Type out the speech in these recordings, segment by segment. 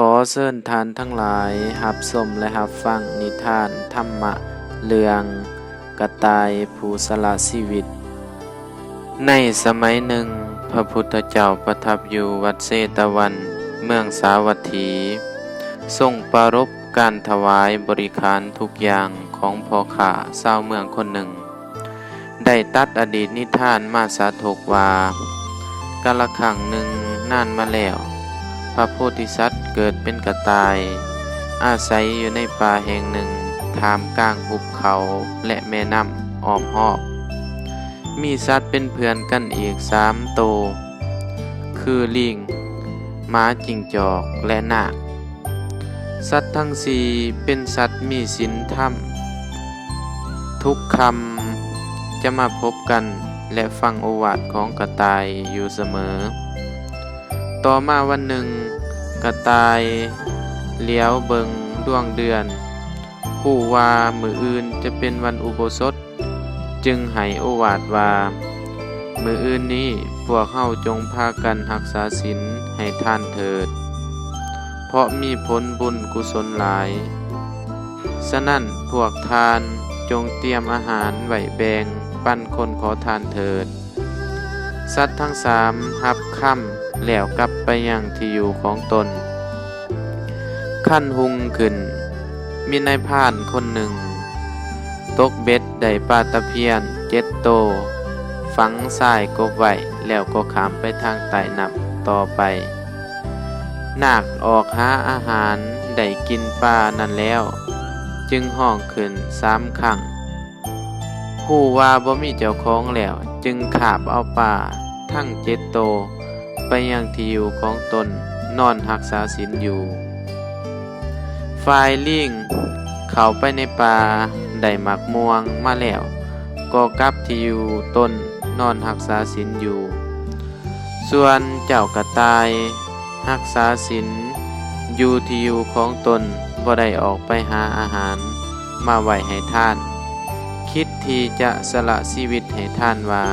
ขอเชิญทานทั้งหลายหับสมและหับฟังนิทานธรรมะเรื่องกระต่ายผู้สละชีวิต ในสมัยหนึ่ง พระพุทธเจ้าประทับอยู่วัดเซตวัน เมืองสาวัตถี ทรงปรารบการถวายบริการทุกอย่างของพ่อข้าชาวเมืองคนหนึ่ง ได้ตัดอดีตนิทานมาสาธกว่ากาละครั้งหนึ่งนานมาแล้ว พระโพธิสัตว์ เกิดเป็นกระต่าย อาศัยอยู่ในป่าแห่งหนึ่งทามกลางหุบเขาและแม่น้ำอ้อมหอบ มีสัตว์เป็นเพื่อนกันอีกสามโตวคือลิงม้าจิงจอกและนาคสัตว์ทั้งสี่เป็นสัตว์มีศีลธรรม ทุกคำจะมาพบกันและฟังโอวาทของกระต่ายอยู่เสมอ ต่อมาวันหนึ่ง กระต่ายเลี้ยวเบิงดวงเดือนผู้ว่ามืออื่นจะเป็นวันอุโบสถ จึงให้โอวาทว่า มืออื่นนี้พวกเฮาจงพากันรักษาศีลให้ท่านเถิด เพราะมีผลบุญกุศลหลาย ฉะนั้นพวกทานจงเตรียมอาหารไหวแบ่งปันคนขอทานเถิด สัตว์ทั้งสามหับค่ำแล้วกลับไปยังที่อยู่ของตน ขั้นหุงขึ้น มีนายพรานคนหนึ่ง ตกเบ็ดได้ปลาตะเพียนเจ็ดโต ฝังทรายกบไว้แล้วก็ขามไปทางใต้น้ำต่อไป นาคออกหาอาหาร ได้กินปลานั้นแล้ว จึงห้องขึ้นสามครั้ง ผู้ว่าบ่มีเจ้าของแล้วจึงขาบเอาปลาทั้งเจ็ดโต ไปยังที่อยู่ของตนนอนรักษาศีลอยู่ฝ่ายลิงเข้าไปในป่าได้หมักม่วงมาแล้วก็กลับที่อยู่ตนนอนรักษาศีลอยู่ ส่วนเจ้ากระต่ายรักษาศีลอยู่ที่อยู่ของตนบ่ได้ออกไปหาอาหาร มาไหว้ให้ท่าน คิดที่จะสละชีวิตให้ท่านว่า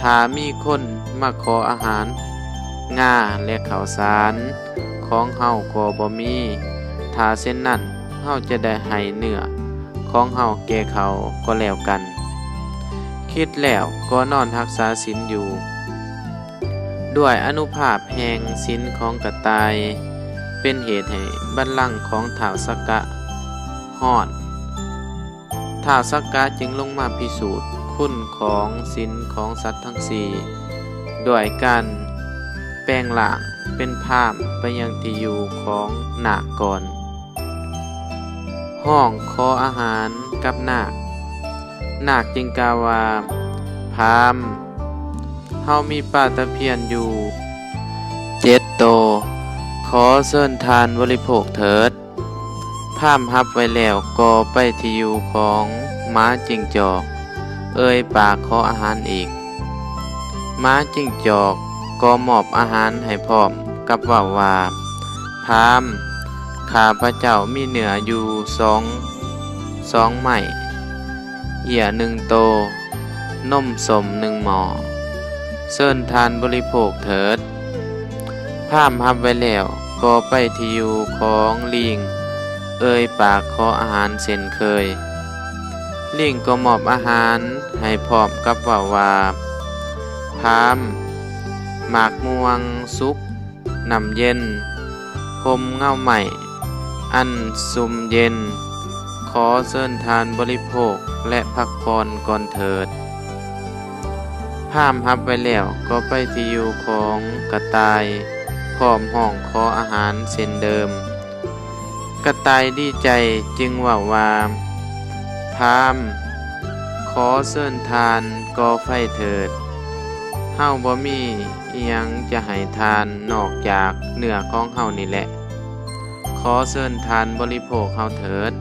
ถ้ามีคนมาขออาหาร ง่าและข้าวสาร ของเฮาก็บ่มีถ้าเส้นนั้นเฮาจะได้ให้เนื้อของเฮาแก่เขาก็แล้วกัน คิดแล้วก็นอนรักษาศีลอยู่ ด้วยอนุภาพแห่งศีลของกระตาย เป็นเหตุให้บัลลังก์ของท้าวสกกะฮอด ท้าวสักกะจึงลงมาพิสูจน์คุณของศีลของสัตว์ทั้งสี่ด้วยการแปลงหลางเป็นภาพไปยังที่อยู่ของนาคก่อน ห้องขออาหารกับนาคนาคจึงกล่าวว่าพามเฮามีปลาตะเพียนอยู่เจ็ดโต ขอเชิญทานบริโภคเถิด พาหมณ์รับไว้แล้วก็ไปที่อยู่ของม้าจิงจอก เอ่ยปากขออาหารอีก ม้าจิงจอกก็มอบอาหารให้พร้อมกับว่าว่าพามข้าพระเจ้ามีเหนืออยู่สองสองไม้เหี่ยหนึ่งโต นมสมหนึ่งหมอเชิญทานบริโภคเถิดพามณ์รับไว้แล้วก็ไปที่อยู่ของลิง เอ่ยปากขออาหารเช่นเคย ลิงก็มอบอาหารให้พร้อมกับว่าว่าพามหมากม่วงสุกน้ำเย็นพรมเง่าใหม่ อันซุมเย็น ขอเชิญทานบริโภคและพักผ่อนก่อนเถิดพามฮับไว้แล้วก็ไปที่อยู่ของกระต่าย พร้อมห้องขออาหารเช่นเดิม ระต่ายดีใจจึงว่าว่าพามขอเชิญทานกอไฟเถิดเฮาบ่มีอิหยังจะให้ทานนอกจากเนื้อของเฮานี่แหละ ขอเชิญทานบริโภคเฮาเถิด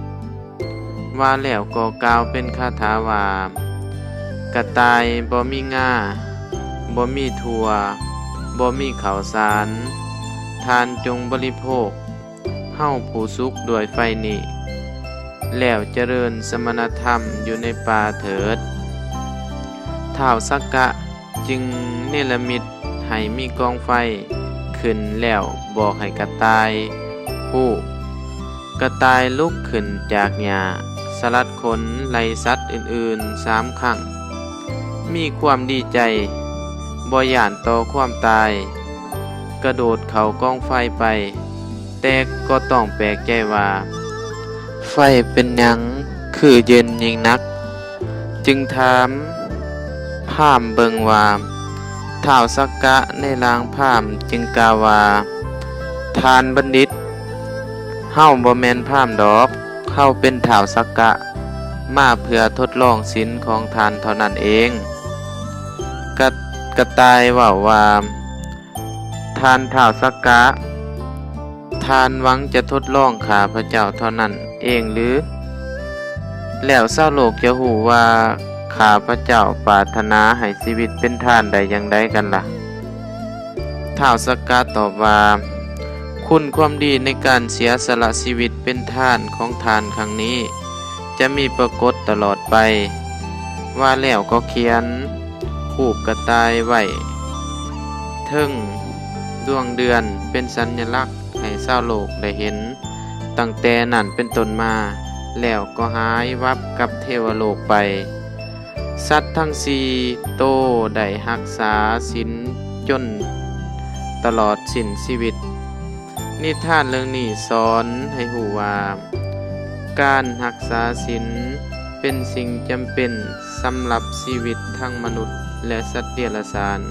ว่าแล้วก็กล่าวเป็นคาถาว่ากระต่ายบ่มีง่าบ่มีถั่วบ่มีข้าวสาร ทานจงบริโภค เฮาผู้สุขด้วยไฟนี้ แล้วเจริญสมณธรรมอยู่ในป่าเถิดท้าวสักกะจึงเนรมิตให้มีกองไฟ ขึ้นแล้วบอกให้กระต่ายฮู้กระต่ายลุกขึ้นจากหญ้าสลัดขนไล่สัตว์อื่นๆสามครั้ง มีความดีใจบ่ย่านต่อความตาย กระโดดเขากองไฟไป แต่ก็ต้องแปลกใจว่า ไฟเป็นหยังคือเย็นยิ่งนัก จึงถามพามเบิงว่าท้าวสักกะในลางพามจึงกาว่าทานบัณฑิตเฮาบ่แมนพามดอกเฮาเป็นท้าวสักกะ มาเพื่อทดลองศีลของทานเท่านั้นเองกระกระตายว่าว่า ทานท้าวสักกะ ทานหวังจะทดลองข้าพระเจ้าเท่านั้นเองหรือ แล้วเศร้าโลกจะหูว่าข้าพระเจ้าปรารถนาให้ชีวิตเป็นทานใดอย่างใดกันละ่ะท้าวสักกะตอบว่าคุณความดีในการเสียสละชีวิตเป็นทานของทานครั้งนี้ จะมีปรากฏตลอดไป ว่าแล้วก็เขียนผูกกระต่ายไว้เทึ่งดวงเดือนเป็นสัญลักษณ์ เศร้าวโลกได้เห็น ตั้งแต่นั้นเป็นต้นมา แล้วก็หายวับกับเทวโลกไป สัตว์ทั้งสี่โตได้รักษาศีลจน ตลอดสิ้นชีวิต นิทานเรื่องนี้สอนให้หูว่า การรักษาศีลเป็นสิ่งจำเป็นสำหรับชีวิตทั้งมนุษย์และสัตว์เดรัจฉาน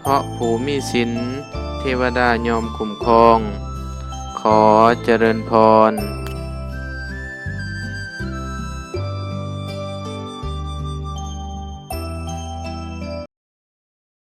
เพราะผู้มีศีล เทวดายอมคุ้มครอง ขอเจริญพร